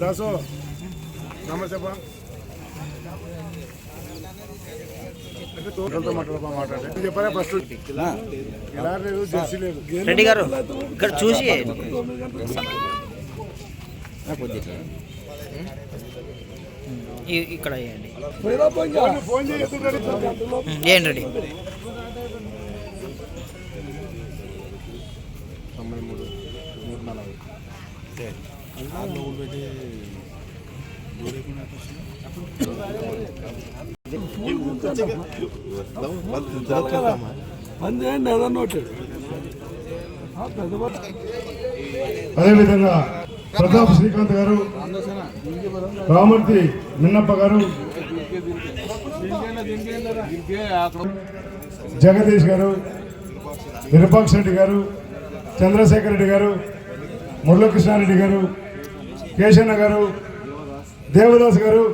దాసు నమస్తే బా మాట్లాడబా మాట్లాడే చెప్పరా ఫస్ట్? ఇలా లేదు జెర్సీ లేదు. రెడ్డి గారు ఇక్కడ చూసి. ఇక్కడ వేయండి. ఫోన్- రెడ్డి. అందేండి ఏదన్నా అదేవిధంగా ప్రతాప్ శ్రీకాంత్ గారు రామూర్తి మిన్నప్ప గారు జగదీష్ గారు విరూపాక్ష రెడ్డి గారు చంద్రశేఖర్ రెడ్డి గారు మురళకృష్ణారెడ్డి గారు కేశన్న గారు దేవదాస్ గారు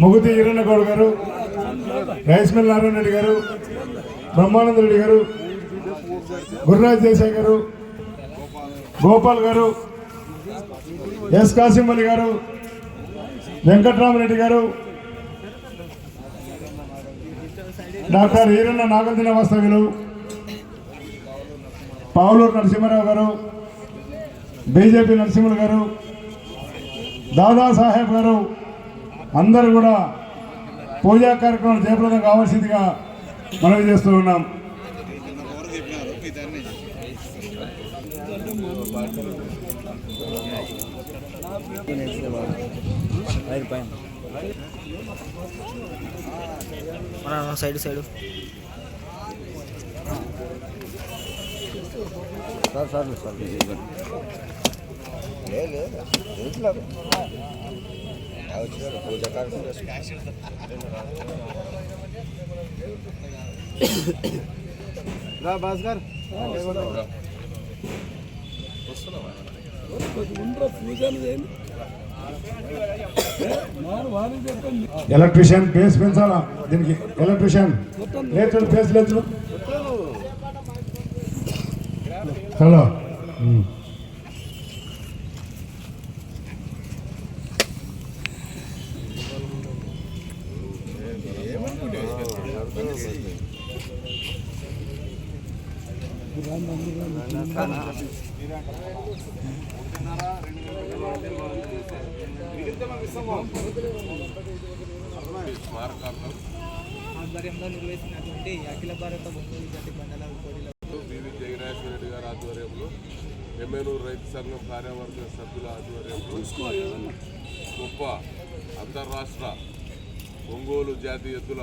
ముగుతి ఈరన్నగౌడ్ గారు రైస్ మిల్ నారాయణ రెడ్డి గారు బ్రహ్మానంద రెడ్డి గారు గుర్రాజ్ దేశాయ్ గారు గోపాల్ గారు ఎస్ కాసిం అలీ గారు వెంకట్రామరెడ్డి గారు డాక్టర్ ఈరన్న నాగల్దిన వాస్తవ్యులు పావులూరు నరసింహారావు గారు బీజేపీ నరసింహులు గారు దాదాసాహెబ్ గారు అందరూ కూడా పూజా కార్యక్రమం జయప్రదం కావాల్సిందిగా మనవి చేస్తూ ఉన్నాం. Side side. భాస్కర్ పూజలు చేయండి నేను వారిని చెప్పండి ఎలక్ట్రీషియన్ బేస్ పెంచాలా దీనికి? ఎలక్ట్రీషియన్. లేచు బేస్ లేచు హలో. ఆధ్వర్యంలో నిర్వహించినటువంటి అఖిల భారత ఒంగోలు జాతి బండల పోటీల బివి రెడ్డి గారి ఆధ్వర్యంలో ఎమ్మెనూరు రైతు సంఘం కార్యవర్గ సభ్యుల ఆధ్వర్యంలో గొప్ప అంతర్రాష్ట్ర ఒంగోలు జాతి ఎద్దుల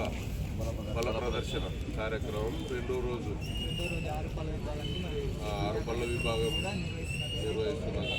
బల ప్రదర్శన కార్యక్రమం రెండో రోజు. ఆరు పళ్ళ విభాగం నిర్వహిస్తున్నారు